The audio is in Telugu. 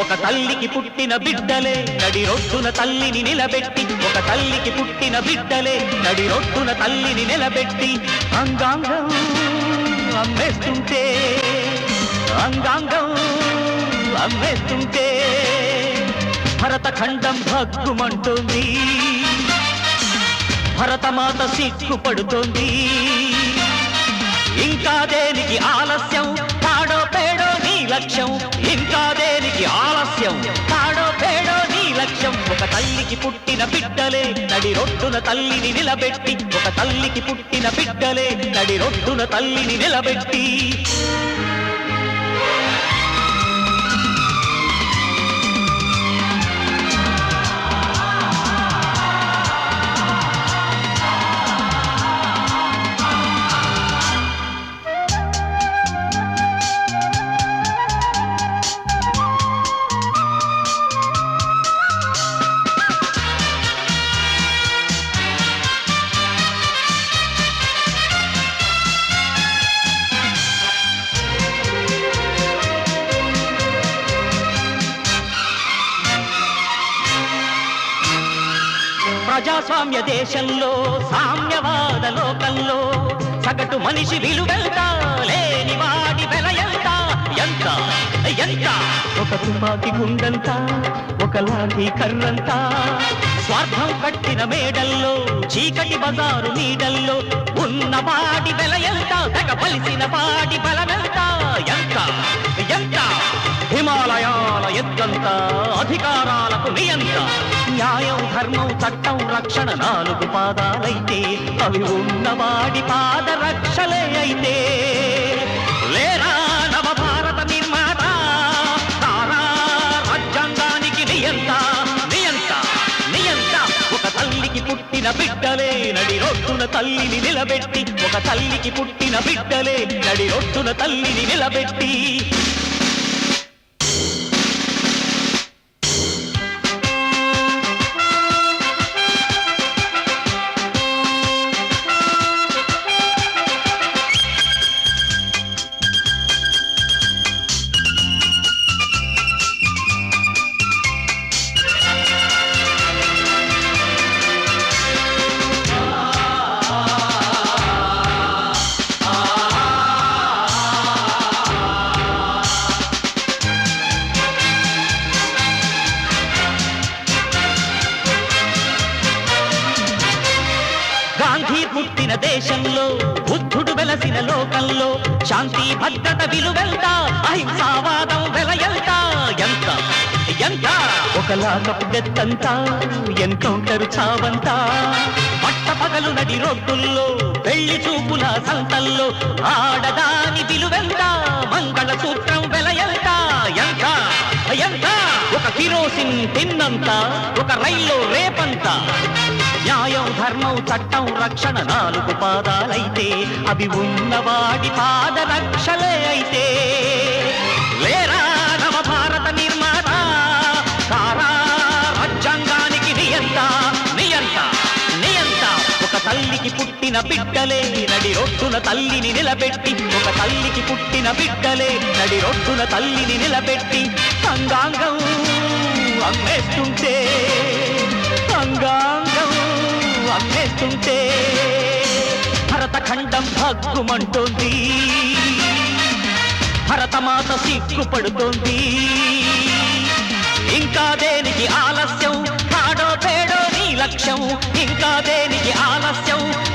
ఒక తల్లికి పుట్టిన బిడ్డలే నడి రొట్టున తల్లిని నిలబెట్టి. ఒక తల్లికి పుట్టిన బిడ్డలే నడి రొట్టున తల్లిని నిలబెట్టి. అంగాంగం అమ్మేస్తుంటే అంగాంగం అమ్మేస్తుంటే. భరతఖండం భగ్గుమంటుంది. భరతమాత సిగ్గుపడుతోంది. ఇంకా దేనికి ఆలస్యం? లక్ష్యం ఇంకా దేనికి ఆలస్యం? తాడో పేడో నీ లక్ష్యం. ఒక తల్లికి పుట్టిన బిడ్డలే నడి రొట్టున తల్లిని నిలబెట్టి. ఒక తల్లికి పుట్టిన బిడ్డలే నడి రొట్టున తల్లిని నిలబెట్టి. ప్రజాస్వామ్య దేశంలో సామ్యవాద లోకంలో సగటు మనిషి విలువెంత లేని వాడి వెల ఎంత ఎంత ఎంత? ఒక తుపాకి గుండంత ఒక లాఠీ కర్రంత. స్వార్థం కట్టిన మేడల్లో చీకటి బజారు నీడల్లో ఉన్న వాడి వెల ఎంత తెగ పలిసిన వాడి బలమెంత ఎంత ఎంత? హిమాలయాల ఎద్దంత అధికారాలకు నియంత. న్యాయం ధర్మం చట్టం రక్షణ నాలుగు పాదాలైతే అవి ఉన్నవాడి పాద రక్షలే అయితే. లేరా నవ భారత నిర్మాత? తారా రాజ్యాంగానికి నియంత నియంత నియంత. ఒక తల్లికి పుట్టిన బిడ్డలే నడి రొట్టున తల్లిని నిలబెట్టి. ఒక తల్లికి పుట్టిన బిడ్డలే నడి రొట్టున తల్లిని నిలబెట్టి. పుట్టిన దేశంలో బుద్ధుడు వెలసిన లోకంలో శాంతి భద్రత విలువెంత అహింసావాదం వెలయంత ఎంత? ఎంత? ఎంత ఒక ఎన్కౌంటరు చావంతా. పట్ట పగలు నడి రోడ్డుల్లో పెళ్ళి చూపుల సంతల్లో ఆడదాని విలువెంత మంగళ సూత్రం వెలయంత ఎంత? ఎంత? ఒక కిరోసిన్ తిన్నంత ఒక రైల్లో రేపంతా. న్యాయం ధర్మం చట్టం రక్షణ నాలుగు పాదాలైతే అవి ఉన్నవాడి పాద రక్షలే అయితే. లేరా నవ భారత నిర్మాత? తారా రాజ్యాంగానికి నియంత నియంత నియంత ఒక తల్లికి పుట్టిన బిడ్డలే నడి రొట్టున తల్లిని నిలబెట్టి. ఒక తల్లికి పుట్టిన బిడ్డలే నడి రొట్టున తల్లిని నిలబెట్టి. అంగాంగం అమ్మేస్తుంటే భరతఖండం భగ్గుమంటోంది భరతమాత సిగ్గుపడుతోంది. ఇంకా దేనికి ఆలస్యం? తాడో పేడో నీ లక్ష్యం. ఇంకా దేనికి ఆలస్యం?